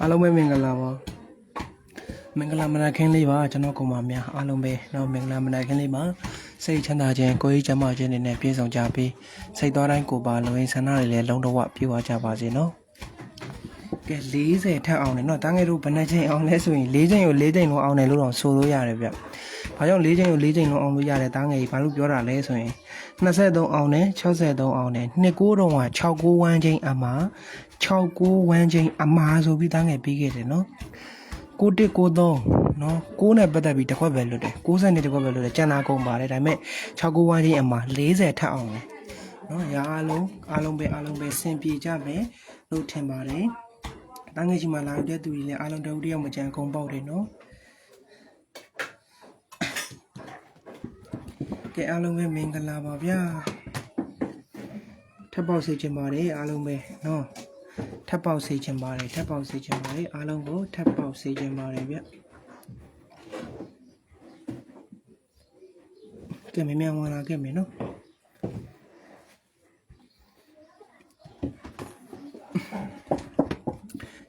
အားလုံးပဲမင်္ဂလာပါမင်္ဂလာမနက်ခင်းလေးပါကျွန်တော်ကောင်မများအားလုံးပဲတော့မင်္ဂလာမနက်ခင်းလေးပါစိတ်ချမ်းသာခြင်းကိုယ်ရေးချမ်းသာခြင်းတွေနဲ့ပြည့်စုံကြပြီးစိတ်သွားတိုင်းကိုယ်ပါလုံရင်းဆန္ဒတွေလည်းလုံးတော့ပြည့်ဝကြပါစေနော်ကဲ40ထက်အောင်တယ်နော်တန်းငယ်တို့ဘယ်နှချိန်အောင်လဲဆိုရင်၄ချိန်ကို၄ချိန်လုံးအောင်တယ်လို့တော့ဆိုလို့ရတယ်ဗျဘာကြောင့်၄ချိန်ကို၄ချိန်လုံးအောင်လို့ရတယ်တန်းငယ်ကြီးဘာလို့ပြောတာလဲဆိုရင်23အောင်တယ်63အောင်တယ်29တော့က69ဝန်းချိန်အမှာ 69ဝမ်းချင်းအမားဆိုပြီးတန်းငယ်ပေးခဲ့တယ်နော်9193နော်6နဲ့ပတ်သက်ပြီးတစ်ခွက်ပဲလွတ်တယ်60နဲ့တစ်ခွက်ပဲလွတ်တယ်ကျန်တာကုန်ပါတယ်ဒါပေမဲ့69ဝမ်းချင်းအမား40ထပ်အောင်လေနော်ရာအလုံးအလုံးပဲအလုံးပဲစင်ပြေကြမယ်လို့ထင်ပါတယ်တန်းငယ်ကြီးမှာလာရတဲ့သူတွေလည်းအလုံးတဦးတယောက်မကြံကုန်ပေါက်တယ်နော်ကဲအားလုံးပဲမင်္ဂလာပါဗျာထပ်ပေါက်စေချင်ပါတယ်အားလုံးပဲနော် ထပ်ပေါက်စေချင်ပါတယ်ထပ်ပေါက်စေချင်ပါတယ်အားလုံးကိုထပ်ပေါက်စေချင်ပါတယ်ဗျကဲမင်းမြန်ဝင်လာခဲ့မယ်နော်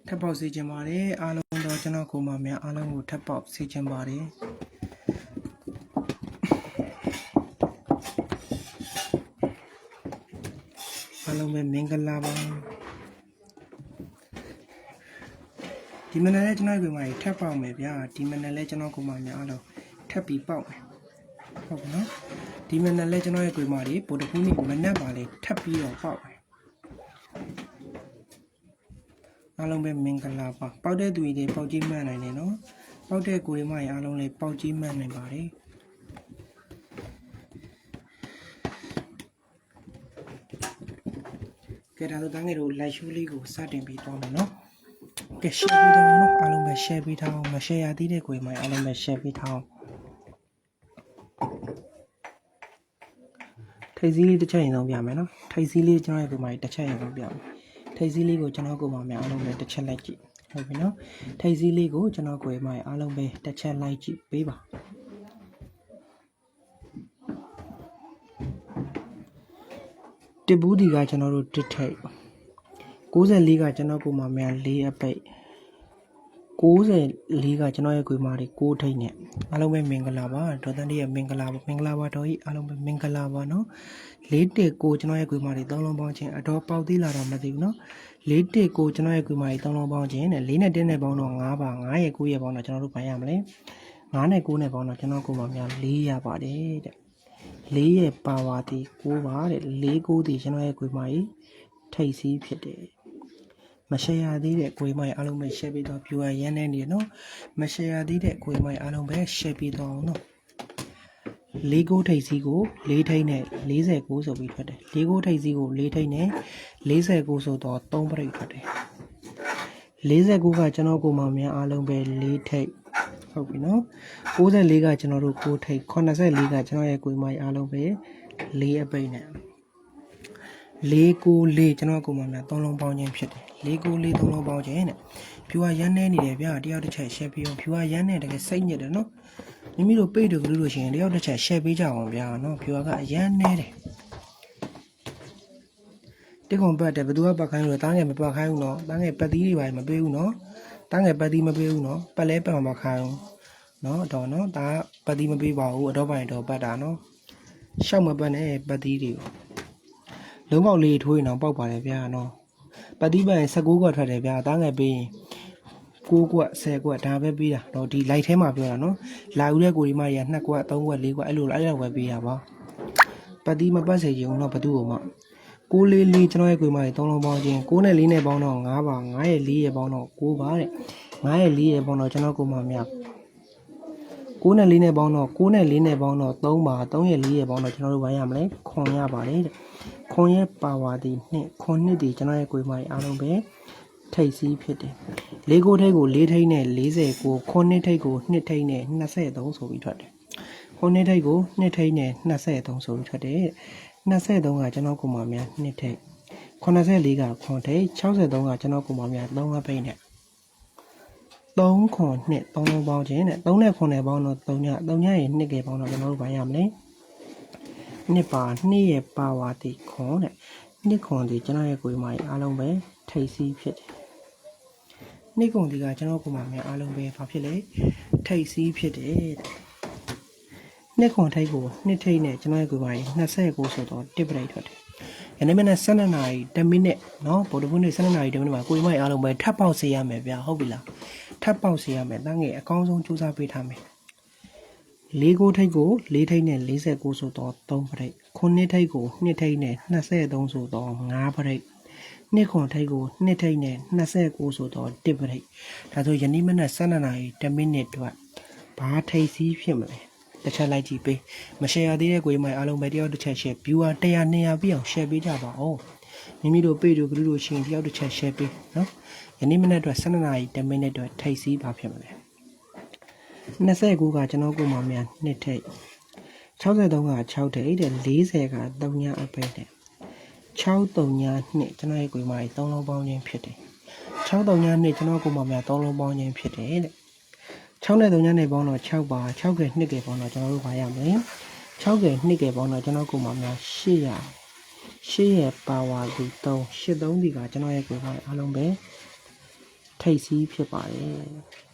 ထပ်ပေါက်စေချင်ပါတယ်အားလုံးတော့ကျွန်တော်ကိုမများအားလုံးကိုထပ်ပေါက်စေချင်ပါတယ်အားလုံးပဲမင်္ဂလာပါ ဒီမနေ့လဲကျွန်တော်ကိုမှထပ်ပေါက်မယ်ဗျာဒီမနေ့လဲကျွန်တော်ကိုမှများအောင်ထပ်ပြီးပေါက်မယ်ဟုတ်ကဲ့နော်ဒီမနေ့လဲကျွန်တော်ရဲ့ကိုမှတွေဗိုလ်တကူးနေ့မနက်ပါလေထပ်ပြီးတော့ပေါက်မယ်အားလုံးပဲမင်္ဂလာပါပေါက်တဲ့သူတွေပေါက်ကြီးမှန်နိုင်တယ်နော်ပေါက်တဲ့ကိုယ်မတွေအားလုံးလည်းပေါက်ကြီးမှန်နိုင်ပါတယ်ကဲဒါဆိုတန်းငယ်တို့လိုက်ရှူးလေးကိုစတင်ပြီးတော့မယ်နော် ကဲ share ပြီးတော့နော်အားလုံးပဲ share ပြီးထားအောင်မ share ရသေးတဲ့ကိုယ်မှအားလုံးပဲ share ပြီးထားအောင်ထိပ်စည်းလေးတစ်ချက်ရင်တော့ပြမယ်နော်ထိပ်စည်းလေးကျွန်တော်ရဲ့ကိုယ်မှတစ်ချက်ရင်တော့ပြမယ်ထိပ်စည်းလေးကိုကျွန်တော်ကိုယ်မှများအားလုံးပဲတစ်ချက်လိုက်ကြည့်ဟုတ်ပြီနော်ထိပ်စည်းလေးကိုကျွန်တော်ကိုယ်မှအားလုံးပဲတစ်ချက်လိုက်ကြည့်ပေးပါတစ်ဘူးဒီကကျွန်တော်တို့တစ်ထိပ် 94ကကျွန်တော်ကိုယ်မှများ၄အပိတ်94ကကျွန်တော်ရဲ့ကိုယ်မှတွေ6ထိပ်နဲ့အားလုံးပဲမင်္ဂလာပါဒေါ်တန်တီရဲ့မင်္ဂလာပါမင်္ဂလာပါတော်ကြီးအားလုံးပဲမင်္ဂလာပါနော်419ကျွန်တော်ရဲ့ကိုယ်မှတွေ3လုံးပေါင်းခြင်းအတော်ပေါက်သေးလာတော့မသိဘူးနော်419ကျွန်တော်ရဲ့ကိုယ်မှတွေ3လုံးပေါင်းခြင်းနဲ့4နဲ့1နဲ့ပေါင်းတော့5ပါ9ရဲ့9ရဲ့ပေါင်းတော့ကျွန်တော်တို့ဘာရမလဲ9နဲ့9နဲ့ပေါင်းတော့ကျွန်တော်ကိုယ်မှများ4ရပါတယ်တဲ့4ရဲ့ပါဝါတီ9ပါတဲ့4 9တီကျွန်တော်ရဲ့ကိုယ်မှတွေထိပ်စီးဖြစ်တယ် မရှယ်ရသေးတဲ့ကိုယ်မိုင်အားလုံးပဲ share ပေးတော့ viewer ရန်နေနေနော်မရှယ်ရသေးတဲ့ကိုယ်မိုင်အားလုံးပဲ share ပေးတော့အောင်နော်လေးကိုထိပ်စီးကို၄ထိပ်နဲ့49ဆိုပြီးထွက်တယ်လေးကိုထိပ်စီးကို၄ထိပ်နဲ့49ဆိုတော့3ပရိတ်ထွက်တယ်49ကကျွန်တော်ကိုမများအားလုံးပဲ၄ထိပ်ဟုတ်ပြီနော်94ကကျွန်တော်တို့9ထိပ်84ကကျွန်တော်ရဲ့ကိုယ်မိုင်အားလုံးပဲ၄အပိတ်နဲ့ 494ကျွန်တော်ကိုမှများ3လုံးပေါင်းခြင်းဖြစ်တယ်494 3လုံးပေါင်းခြင်းတဲ့ဖြူကရမ်းနေနေတယ်ဗျာတယောက်တစ်ချက် share ပေးအောင်ဖြူကရမ်းနေတကယ်စိတ်ညစ်တယ်နော်မိမိတို့ပိတ်တယ်ကလေးလို့ရှိရင်တယောက်တစ်ချက် share ပေးကြအောင်ဗျာနော်ဖြူကအရမ်းနေတယ်တိကွန်ပတ်တယ်ဘယ်သူကပတ်ခိုင်းလို့တားငယ်မပတ်ခိုင်းဘူးနော်တားငယ်ပတ်သီးတွေပါမပေးဘူးနော်တားငယ်ပတ်သီးမပေးဘူးနော်ပတ်လဲပတ်မှာမခိုင်းဘူးနော်တော့နော်ဒါပတ်သီးမပေးပါဘူးအတော့ပိုင်တော့ပတ်တာနော်ရှောက်မပတ်နဲ့ပတ်သီးတွေကို လုံးပေါက်လေးထိုးရင်တော့ပေါက်ပါတယ်ဗျာနော်ပတ်တိပန်16ကွက်ထွက်တယ်ဗျာတားငယ်ပေးရင်6ကွက်10ကွက်ဒါပဲပေးတာတော့ဒီ light ထဲမှာပြောတာနော်လာဦးတဲ့ကိုဒီမကြီးက2ကွက်3ကွက်4ကွက်အဲ့လိုအဲ့လိုပဲပေးတာပါပတ်တိမပတ်စေချင်ဘူးတော့ဘသူ့ကိုမှ6လေးလေးကျွန်တော်ရဲ့ကိုမကြီး3လုံးပေါင်းခြင်း6နဲ့4နဲ့ပေါင်းတော့5ပါ9ရဲ့4ရဲ့ပေါင်းတော့6ပါတဲ့9ရဲ့4ရဲ့ပေါင်းတော့ကျွန်တော်ကိုမမြ9နဲ့4နဲ့ပေါင်းတော့9နဲ့4နဲ့ပေါင်းတော့3ပါ3ရဲ့4ရဲ့ပေါင်းတော့ကျွန်တော်တို့ဘာရမလဲခွန်ရပါတယ်တဲ့ ခွန်ရဲ့ပါဝါဒီနှစ်ခွန်နှစ်ဒီကျွန်တော်ရဲ့ကိုယ်မကြီးအားလုံးပဲထိတ်စီးဖြစ်တယ်။လေးကိုထိတ်ကို၄ထိတ်နဲ့49ခွန်နှစ်ထိတ်ကို2ထိတ်နဲ့23ဆိုပြီးထွက်တယ်။ခွန်နှစ်ထိတ်ကို2ထိတ်နဲ့23ဆိုပြီးထွက်တယ်။23ကကျွန်တော်ကိုယ်မများ2ထိတ်84ကခွန်ထိတ်63ကကျွန်တော်ကိုယ်မများ3အပိတ်နဲ့3ခွန်နှစ်3လုံးပေါင်းခြင်းနဲ့3နဲ့ခွန်နဲ့ပေါင်းတော့3ည3ညရင်2ကပေါင်းတော့ကျွန်တော်တို့ဘာရမလဲ။ နှစ်ပါနှစ်ရဲ့ပါဝါတီခွန်တဲ့နှစ်ခွန်ဒီကျွန်တော်ရဲ့ကိုယ်မကြီးအားလုံးပဲထိတ်စီးဖြစ်တယ် နှစ်ကုန်ဒီကကျွန်တော်ကိုမများအားလုံးပဲဘာဖြစ်လဲထိတ်စီးဖြစ်တယ်တဲ့နှစ်ကုန်ထိတ်ကိုနှစ်ထိတ်နဲ့ကျွန်တော်ရဲ့ကိုပါရင်29ဆိုတော့တစ်ပရိတ်ထွက်တယ်ယနေ့မနေ့12နာရီ10မိနစ်เนาะဗုဒ္ဓဘုနေ့12နာရီ10မိနစ်မှာကိုယ်မိုက်အားလုံးပဲထပ်ပေါက်စေရမယ်ဗျာဟုတ်ပြီလားထပ်ပေါက်စေရမယ်တန်းငယ်အကောင်းဆုံးစူးစမ်းပေးထားမယ် လေးကိုထိတ်ကိုလေးထိတ်နဲ့49ဆိုတော့3ပရိတ်ခုနှစ်ထိတ်ကိုနှစ်ထိတ်နဲ့23ဆိုတော့5ပရိတ်နှစ်ခွန်ထိတ်ကိုနှစ်ထိတ်နဲ့29ဆိုတော့တစ်ပရိတ်ဒါဆိုယနေ့မနက်12နာရီ10မိနစ်အတွက်ဘာထိတ်စီးဖြစ်မလဲတစ်ချက်လိုက်ကြည့်ပေးမ share ရသေးတဲ့ကိုယ်မိုင်အားလုံးပဲတယောက်တစ်ချက် share viewer 100 200ပြည့်အောင် share ပေးကြပါဦးမိမိတို့ page တို့ group တို့ရှင်တယောက်တစ်ချက် share ပေးနော်ယနေ့မနက်အတွက်12နာရီ10မိနစ်အတွက်ထိတ်စီးဘာဖြစ်မလဲ 29ကကျွန်တော်ကိုမောင်များနှစ်ထိတ်63က6ထိတ်တဲ့40က3ညအပိတ်တဲ့639နှစ်ကျွန်တော်ရဲ့ကိုယ်မကြီး3လုံးပေါင်းခြင်းဖြစ်တယ်639နှစ်ကျွန်တော်ကိုယ်မများ3လုံးပေါင်းခြင်းဖြစ်တယ်တဲ့6နဲ့3ညနဲ့ပေါင်းတော့6ပါ6ကဲ2ကဲပေါင်းတော့ကျွန်တော်တို့ဘာရမလဲ6ကဲ2ကဲပေါင်းတော့ကျွန်တော်ကိုယ်မများ8ရ8ရဲ့ပါဝါလူ3 8 3ဒီကကျွန်တော်ရဲ့ကိုယ်မကြီးအားလုံးပဲထိတ်စီးဖြစ်ပါတယ်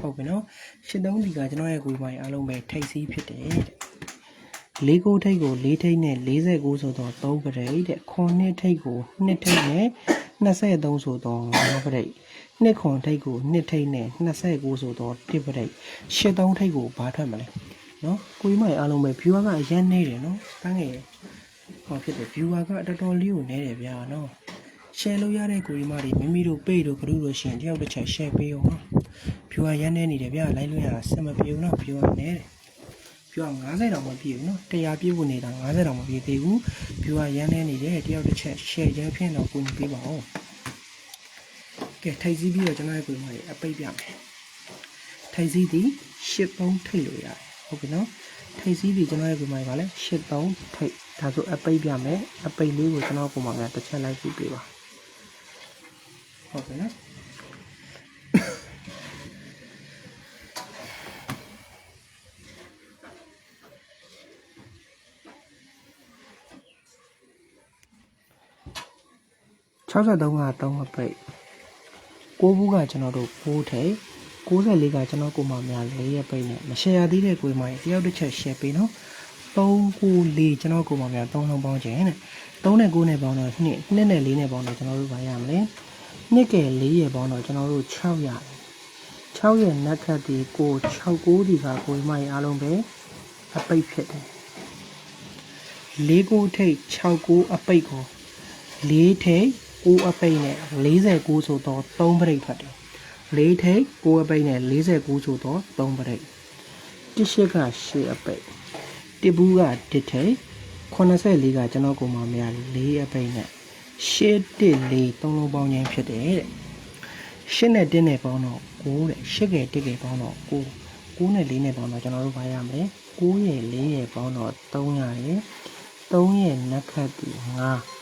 ဟုတ်ပြီနော်8 3ဒီကကျွန်တော်ရဲ့ကိုယ်မကြီးအားလုံးပဲထိတ်စီးဖြစ်တယ်တဲ့လေးကိုထိတ်ကိုလေးထိတ်နဲ့49ဆိုတော့3ပရိတ်တဲ့ခွန်နှစ်ထိတ်ကိုနှစ်ထိတ်နဲ့23ဆိုတော့5ပရိတ်နှစ်ခွန်ထိတ်ကိုနှစ်ထိတ်နဲ့29ဆိုတော့1ပရိတ်83ထိတ်ကိုဘာထွက်မလဲနော်ကိုကြီးမကြီးအားလုံးပဲ viewer ကအရင်နေတယ်နော်တန်းငယ်ဟောဖြစ်တယ် viewer ကတော်တော်လေးကိုနေတယ်ဗျာနော် share လုပ်ရတဲ့ကိုကြီးမတွေမိမိတို့ page တို့ group တို့ရှင်တယောက်တစ်ချက် share ပေးအောင်နော် viewer ရန်နေနေတယ်ဗျာလိုက်လို့ရတာစင်မပြေဘူးနော် viewer နေတယ်ပြော90တောင်မပြည့်ဘူးနော်100ပြည့်ဖို့နေတာ90တောင်မပြည့်သေးဘူးပြောရရမ်းနေနေတယ်တယောက်တစ်ချက် share ရဖြင့်တော့ကိုကြီးပေးပါဦးကဲထိုက်စည်းပြီးတော့ကျွန်တော်ရဲ့ကိုယ်မကြီးအပိတ်ပြမယ်ထိုက်စည်းသည်83ထိတ်လို့ရတယ်ဟုတ်ပြီနော်ထိုက်စည်းသည်ကျွန်တော်ရဲ့ကိုယ်မကြီးပါလဲ83ထိတ်ဒါဆိုအပိတ်ပြမယ်အပိတ်လေးကိုကျွန်တော်ကိုယ်မကြီးတစ်ချက်လိုက်ကြည့်ပေးပါဟုတ်ပြီနော် 63က3အပိတ်6ဘူးကကျွန်တော်တို့6ထိတ်94ကကျွန်တော်ကိုမများ4ရဲ့ပိတ်နဲ့မ share သေးတဲ့ကိုယ်မကြီးတယောက်တစ်ချက် share ပေးနော်394ကျွန်တော်ကိုမများ3လုံးပေါင်းခြင်းတဲ့3နဲ့9နဲ့ပေါင်းတော့2 2နဲ့4နဲ့ပေါင်းတော့ကျွန်တော်တို့ဘာရမလဲ2ကဲ4ရဲ့ပေါင်းတော့ကျွန်တော်တို့6ရတယ်6ရဲ့နက်ခတ်ဒီကို69ဒီကကိုယ်မကြီးအားလုံးပဲအပိတ်ဖြစ်တယ်4ကိုထိတ်69အပိတ်ကို၄ထိပ် 9အပိတ်နဲ့49ဆိုတော့3ပရိတ်ထွက်တယ်၄ထိပ်9အပိတ်နဲ့49ဆိုတော့3ပရိတ်တစ်ရှစ်က8အပိတ်တစ်ဘူးကတစ်ထိပ်84ကကျွန်တော်ကိုမမရ4အပိတ်နဲ့8တစ်4 3လုံးပေါင်းခြင်းဖြစ်တယ်တဲ့8နဲ့1နဲ့ပေါင်းတော့9တဲ့8ကဲ1ကဲပေါင်းတော့9 9နဲ့4နဲ့ပေါင်းတော့ကျွန်တော်တို့ဘာရမလဲ9ရဲ့4ရဲ့ပေါင်းတော့3ရတယ်3ရဲ့နက်ခတ်ဒီ5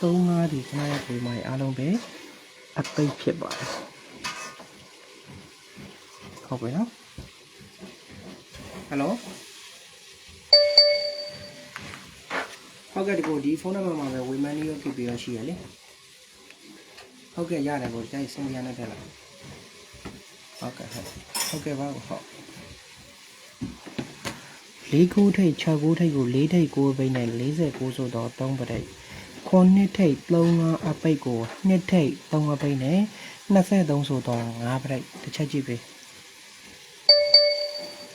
3 5ဒီကျွန်တော်ရဲ့ပုံမှန်အားလုံးပဲအပိတ်ဖြစ်ပါတယ်ဟုတ်ပြီနော်ဟယ်လိုဟုတ်ကဲ့ဒီကိုဒီဖုန်းနံပါတ်မှာပဲဝေမန်နီရောဖြစ်ပြီးရရှိရလေဟုတ်ကဲ့ရတယ်ကိုတိုက်စင်ပြရနဲ့တက်လာဟုတ်ကဲ့ဟုတ်ဟုတ်ကဲ့ပါကိုဟုတ်လေးကိုထိတ်6ကိုထိတ်ကို၄ထိတ်9ဘိန်းနဲ့49ဆိုတော့3ပရိတ် ခွန်နှစ်ထိတ်3 5အပိတ်ကိုနှစ်ထိတ်3အပိတ်နဲ့23ဆိုတော့5ပရိတ်တစ်ချက်ကြည့်ပေး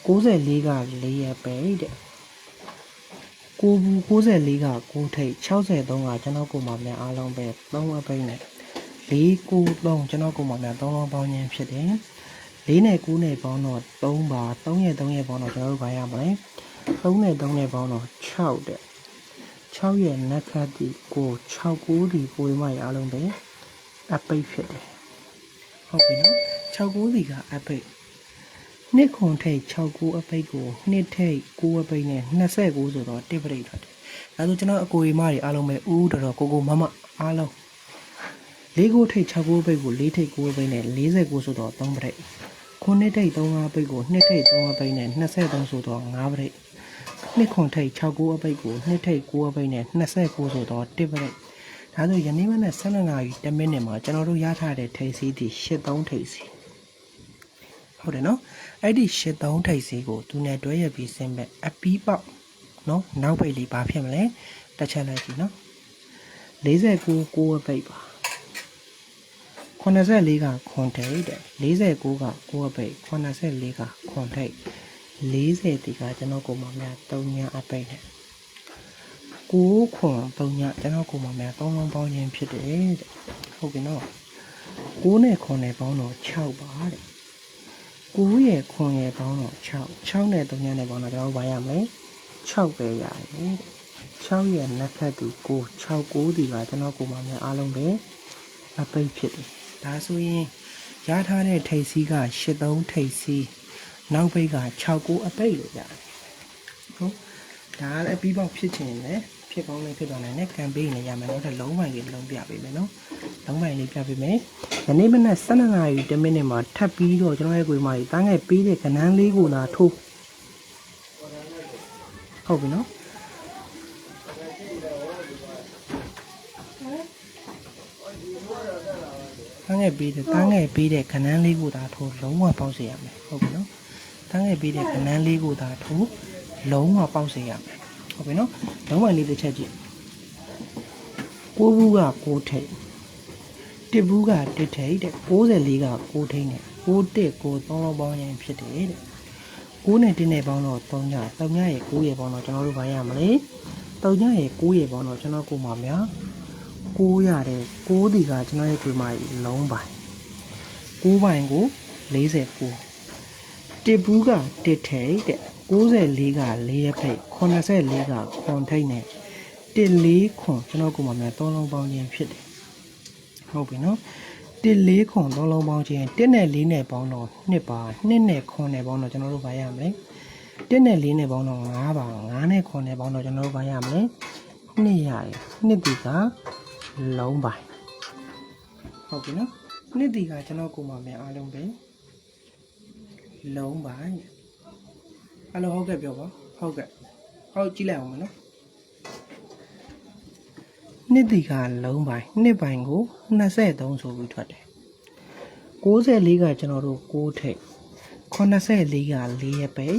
94က4ရပိတ်တဲ့ကိုဘူး94က9ထိတ်63ကကျွန်တော်ကိုမှမြန်အားလုံးပဲ3အပိတ်နဲ့493ကျွန်တော်ကိုမှမြန်3လုံးပေါင်းခြင်းဖြစ်တယ်4နဲ့9နဲ့ပေါင်းတော့3ပါ3ရဲ့3ရဲ့ပေါင်းတော့ကျွန်တော်တို့ဘာရမလဲ3နဲ့3နဲ့ပေါင်းတော့6တဲ့ 6ရဲ့နက်ခတ်ဒီကို6ကိုဒီကိုမရအားလုံးပဲအပိတ်ဖြစ်တယ်ဟုတ်ပြီနော်6ကိုဒီကအပိတ်နှစ်ခွန်ထိတ်6ကိုအပိတ်ကိုနှစ်ထိတ်9အပိတ်နဲ့29ဆိုတော့တစ်ပရိတ်ထွက်တယ်ဒါဆိုကျွန်တော်အကိုရီမတွေအားလုံးပဲဦးတော်တော်ကိုကိုမမအားလုံးလေးကိုထိတ်6ကိုအပိတ်ကို၄ထိတ်9အပိတ်နဲ့49ဆိုတော့3ပရိတ်ခုနှစ်ထိတ်3အပိတ်ကိုနှစ်ထိတ်3အပိတ်နဲ့23ဆိုတော့5ပရိတ် နှစ်ခွန်ထိတ်69အပိတ်ကိုနှစ်ထိတ်9အပိတ်နဲ့29ဆိုတော့1ပရိတ်ဒါဆိုယနေ့မနေ့12နာရီ10မိနစ်မှာကျွန်တော်တို့ရထားတဲ့ထိပ်စီးဒီ83ထိပ်စီးဟုတ်တယ်နော်အဲ့ဒီ83ထိပ်စီးကိုသူနဲ့တွဲရပြီးဆင်းမဲ့အပီးပေါက်နော်နောက်ပိတ်လေးဘာဖြစ်မလဲတစ်ချက်လိုက်ကြည့်နော်49ကိုအပိတ်ပါ84ကခွန်ထိပ်တဲ့49ကကိုအပိတ်84ကခွန်ထိပ် 40ဒီကကျွန်တော်ကိုမများ3ညအပိတ်နဲ့ကိုခွန်ပုံညကျွန်တော်ကိုမများသုံးလုံးပေါင်းခြင်းဖြစ်တယ်တဲ့ဟုတ်ပြီနော်6နဲ့ခွန်နဲ့ပေါင်းတော့6ပါတဲ့9ရဲ့ခွန်ရဲ့ပေါင်းတော့6 6နဲ့3ညနဲ့ပေါင်းတော့ကျွန်တော်ဘာရမလဲ6ပဲရတယ်တဲ့6ရဲ့နှစ်ဖက်သူ9 6 9ဒီကကျွန်တော်ကိုမများအားလုံးပဲအပိတ်ဖြစ်တယ်ဒါဆိုရင်ရထားတဲ့ထိပ်စီးက83ထိပ်စီး နောက်ပိတ်က6 9အပိတ်လို့ရတယ်ဟုတ်ဒါကလည်းပြီးပေါက်ဖြစ်ချင်တယ်ဖြစ်ကောင်းလည်းဖြစ်သွားနိုင်တယ်ကံပေးနေရမယ်နောက်ထပ်လုံးပိုင်လေးလုံးပြပေးမယ်နော်လုံးပိုင်လေးပြပေးမယ်ယနေ့မနက်12နာရီ10မိနစ်မှာထပ်ပြီးတော့ကျွန်တော်ရဲ့ကိုယ်မကြီးတန်းငယ်ပေးတဲ့ကဏ္ဍလေးကိုလာထိုးဟုတ်ပြီနော်တန်းငယ်ပေးတဲ့တန်းငယ်ပေးတဲ့ခဏန်းလေးကိုသာထိုးလုံးဝပေါက်စေရမယ်ဟုတ်ပြီနော်တ န်းငယ်ပေးတဲ့ခဏန်းလေးကိုသာထိုးလုံးဝပေါက်စေရမယ်ဟုတ်ပြီနော်လုံးဝလေးတစ်ချက်ကြည့်ကိုဘူးကကိုထိတ်တစ်ဘူးကတစ်ထိတ်တဲ့64ကကိုထိတ်နဲ့61ကို3လုံးပေါင်းရင်ဖြစ်တယ်တဲ့9နဲ့1နဲ့ပေါင်းတော့3ည3ညရဲ့9ရဲ့ပေါင်းတော့ကျွန်တော်တို့ဘာရမလဲ3ညရဲ့9ရဲ့ပေါင်းတော့ကျွန်တော်ကိုမှများ9ရတယ်9ဒီကကျွန်တော်ရဲ့ကိုမှလုံးပိုင်9ပိုင်ကို49 တစ်ဘူးကတစ်ထိတ်တဲ့94က4ရက်ဖိတ်84ကခွန်ထိတ်နဲ့14ခွန်ကျွန်တော်ကိုမှများ3လုံးပေါင်းခြင်းဖြစ်တယ်ဟုတ်ပြီနော်14ခွန်3လုံးပေါင်းခြင်း1နဲ့4နဲ့ပေါင်းတော့2ပါ2နဲ့ခွန်နဲ့ပေါင်းတော့ကျွန်တော်တို့ဘာရမလဲ1နဲ့4နဲ့ပေါင်းတော့5ပါ5နဲ့ခွန်နဲ့ပေါင်းတော့ကျွန်တော်တို့ဘာရမလဲ2ရတယ်2ဒီကလုံးပိုင်ဟုတ်ပြီနော်2ဒီကကျွန်တော်ကိုမှများအားလုံးပဲ လုံးပိုင်အဲ့လိုဟုတ်ကဲ့ပြောပါဟုတ်ကဲ့ဟုတ်ကြည့်လိုက်အောင်မနော်နှစ်ဒီကလုံးပိုင်းနှစ်ပိုင်းကို23ဆိုပြီးထွက်တယ်64ကကျွန်တော်တို့6ထိပ်84က4ရပိတ်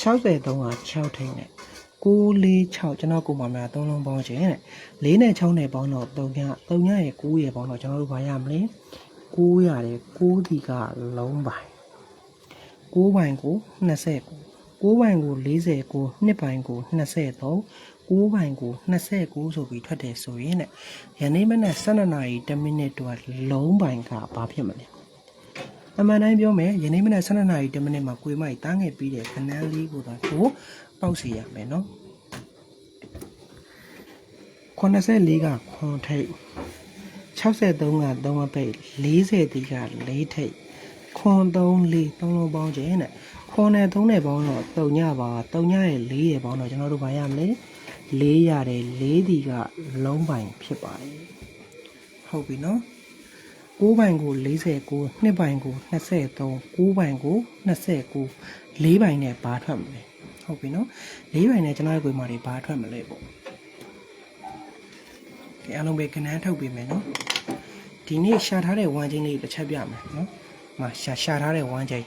63က6ထိပ်နဲ့946ကျွန်တော်ကိုမှများ3လုံးပေါင်းခြင်းတဲ့4နဲ့6နဲ့ပေါင်းတော့3ည3ညရဲ့9ရဲ့ပေါင်းတော့ကျွန်တော်တို့ဘာရမလဲ9ရတယ်9ဒီကလုံးပိုင်း 9ပိုင်းကို29 9ပိုင်းကို49နှစ်ပိုင်းကို23 9ပိုင်းကို29ဆိုပြီးထွက်တယ်ဆိုရင်တဲ့ယနေ့မနက်12နာရီ10မိနစ်တော့လုံးပိုင်းကဘာဖြစ်မလဲအမှန်တိုင်းပြောမယ်ယနေ့မနက်12နာရီ10မိနစ်မှာကိုမိုက်တားငယ်ပြီးတဲ့ခဏန်းလေးကိုတော့ကိုပေါက်စီရမယ်နော်84ကခွန်ထိပ်63က3အပိတ်40တိက4ထိပ် ခွန်3 4 3လုံးပေါင်းခြင်းတဲ့ခွန်နဲ့3နဲ့ပေါင်းတော့3ညပါ3ညရဲ့4ရဲ့ပေါင်းတော့ကျွန်တော်တို့ဘာရမလဲ4ရတယ်4ဒီကလုံးပိုင်ဖြစ်ပါတယ်ဟုတ်ပြီနော်9ပိုင်ကို49နှစ်ပိုင်ကို23 9ပိုင်ကို29 4ပိုင်နဲ့ဘာထွက်မလဲဟုတ်ပြီနော်4ပိုင်နဲ့ကျွန်တော်ရဲ့ကိုယ်မာတွေဘာထွက်မလဲပေါ့ဒီအလုံးပဲကနန်းထုတ်ပေးမယ်နော်ဒီနေ့ရှာထားတဲ့ဝမ်းချင်းလေးတစ်ချက်ပြမယ်နော် မရှာရှာထားတဲ့ဝမ်းချင်း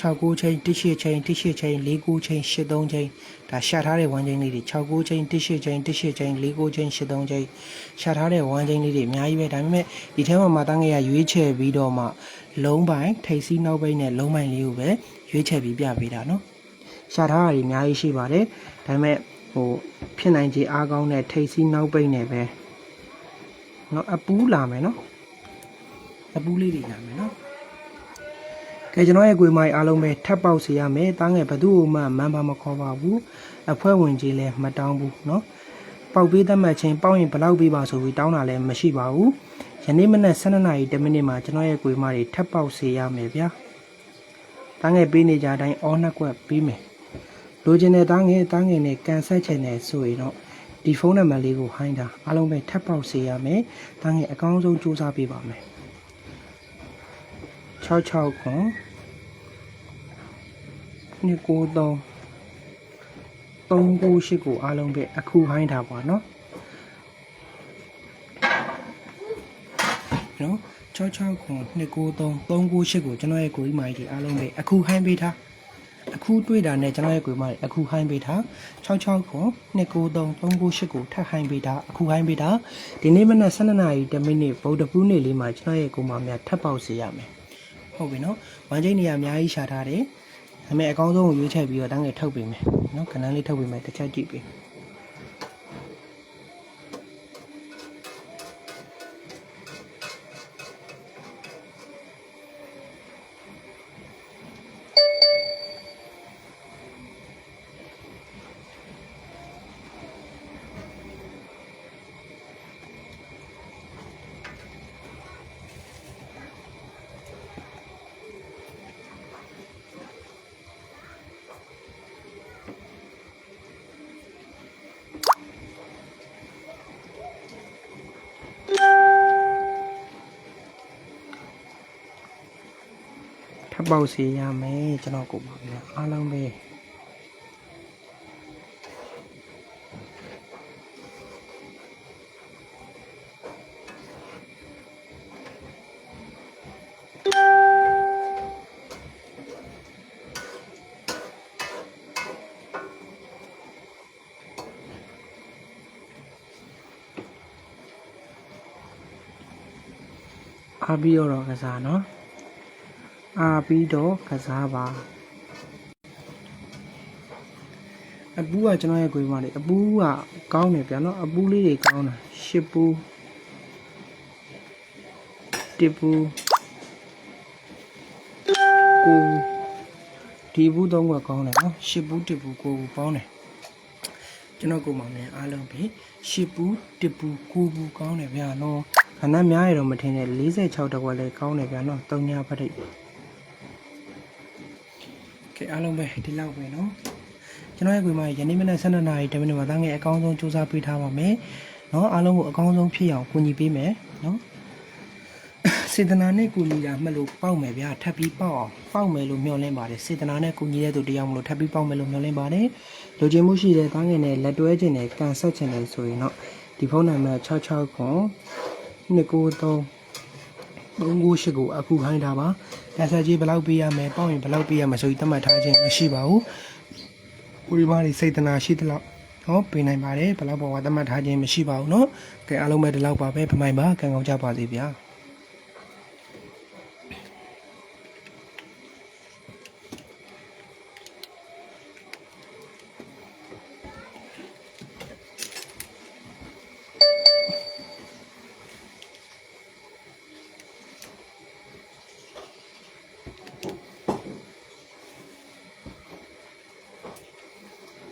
69ချင်း18ချင်း18ချင်း49ချင်း83ချင်းဒါရှာထားတဲ့ဝမ်းချင်းလေးတွေ69ချင်း18ချင်း18ချင်း49ချင်း83ချင်းရှာထားတဲ့ဝမ်းချင်းလေးတွေအများကြီးပဲဒါပေမဲ့ဒီထဲမှာမတန်းငယ်ရရွေးချယ်ပြီးတော့မှလုံးပိုင်းထိပ်စီးနောက်ပိတ်နဲ့လုံးပိုင်းလေးကိုပဲရွေးချယ်ပြီးပြပေးတာเนาะရှာထားတာတွေအများကြီးရှိပါတယ်ဒါပေမဲ့ဟိုဖြစ်နိုင်ခြေအားကောင်းတဲ့ထိပ်စီးနောက်ပိတ်နဲ့ပဲเนาะအပူးလာမယ်เนาะအပူးလေးတွေလာမယ်เนาะ ကဲကျွန်တော်ရဲ့ကိုယ်မိုင်းအားလုံးပဲထပ်ပေါက်စီရမယ်တားငယ်ဘသူ့မှမန်ပါမခေါ်ပါဘူးအဖွဲ့ဝင်ကြီးလည်းမတောင်းဘူးเนาะပေါက်ပေးသတ်မှတ်ခြင်းပေါက်ရင်ဘယ်လောက်ပေးပါဆိုပြီးတောင်းတာလည်းမရှိပါဘူးယနေ့မနက်12နာရီ10မိနစ်မှာကျွန်တော်ရဲ့ကိုယ်မိုင်းတွေထပ်ပေါက်စီရမယ်ဗျာတားငယ်ပေးနေကြအတိုင်းအောနှစ်ကွက်ပေးမယ်လိုချင်တဲ့တားငယ်တားငယ်နဲ့ကန်ဆက်ချင်တယ်ဆိုရင်တော့ဒီဖုန်းနံပါတ်လေးကိုဟိုင်းတာအားလုံးပဲထပ်ပေါက်စီရမယ်တားငယ်အကောင်းဆုံးစူးစမ်းပေးပါမယ် 66ခွန်နှစ်ကို3 398ကိုအားလုံးပဲအခုဟိုင်းတာပါเนาะ 66ခွန်293 398ကိုကျွန်တော်ရဲ့ကိုကြီးမကြီးအားလုံးပဲအခုဟိုင်းပေးထားအခုတွေ့တာနဲ့ကျွန်တော်ရဲ့ကိုကြီးမကြီးအခုဟိုင်းပေးထား66ခွန်293 398ကိုထပ်ဟိုင်းပေးထားအခုဟိုင်းပေးထားဒီနေ့မနက်12နာရီ10မိနစ်ဗုဒ္ဓဖူးနေ့လေးမှာကျွန်တော်ရဲ့ကိုမများထပ်ပေါက်စေရမယ် ဟုတ်ပြီနော်ဝမ်းချိန်နေရာအများကြီးရှာထားတယ်ဒါပေမဲ့အကောင်းဆုံးကိုရွေးချယ်ပြီးတော့တန်းငယ်ထုတ်ပေးမယ်နော်ခဏလေးထုတ်ပေးမယ်တစ်ချက်ကြည့်ပေး ပ်ပေါက်စီရမယ်ကျွန်တော်ကိုပါဗျာအားလုံးပဲအားပြီးတော့ကစားနော် အားပြီးတော့ကစားပါအပူကကျွန်တော်ရဲ့ကိုယ်မလေးအပူကကောင်းတယ်ဗျာနော်အပူလေးတွေကောင်းတာရှစ်ပူတစ်ပူကိုဒီဘူးသုံးကကောင်းတယ်နော်ရှစ်ပူတစ်ပူကိုဘူးပေါင်းတယ်ကျွန်တော်ကိုယ်မလေးအားလုံးပြီရှစ်ပူတစ်ပူကိုဘူးကောင်းတယ်ဗျာနော်ခဏများရတော့မထင်နဲ့46တကွက်လည်းကောင်းတယ်ဗျာနော်၃ညပဋိတ် ကဲအားလုံးပဲဒီလောက်ပဲเนาะကျွန်တော်ရဲ့ကွေမယနေ့မနက်12နာရီ10မိနစ်မှာသားငယ်အကောင်းဆုံးစူးစမ်းပေးထားပါမယ်เนาะအားလုံးကိုအကောင်းဆုံးဖြစ်အောင်ကူညီပေးမယ်เนาะစေတနာနဲ့ကူညီတာမှလို့ပေါက်မယ်ဗျာထပ်ပြီးပေါက်အောင်ပေါက်မယ်လို့မျှော်လင့်ပါတယ်စေတနာနဲ့ကူညီတဲ့သူတရားမလို့ထပ်ပြီးပေါက်မယ်လို့မျှော်လင့်ပါတယ်လူချင်းမှုရှိတဲ့သားငယ်နဲ့လက်တွဲခြင်းနဲ့ကန်ဆက်ခြင်းနဲ့ဆိုရင်เนาะဒီဖုန်းနံပါတ်66ခွန်293 398ကိုအခုခိုင်းတာပါ။ လက်ဆက်ကြီးဘယ်လောက်ပေးရမယ်။ပေါ့ရင်ဘယ်လောက်ပေးရမယ်ဆိုပြီးသတ်မှတ်ထားခြင်းမရှိပါဘူး။ကိုရီမားတွေစိတ်တနာရှိသလောက်ဟောပေးနိုင်ပါတယ်။ဘယ်လောက်ပေါ်ကသတ်မှတ်ထားခြင်းမရှိပါဘူးเนาะ။ကဲအားလုံးပဲဒီလောက်ပါပဲဖမိုင်ပါကံကောင်းကြပါစေဗျာ။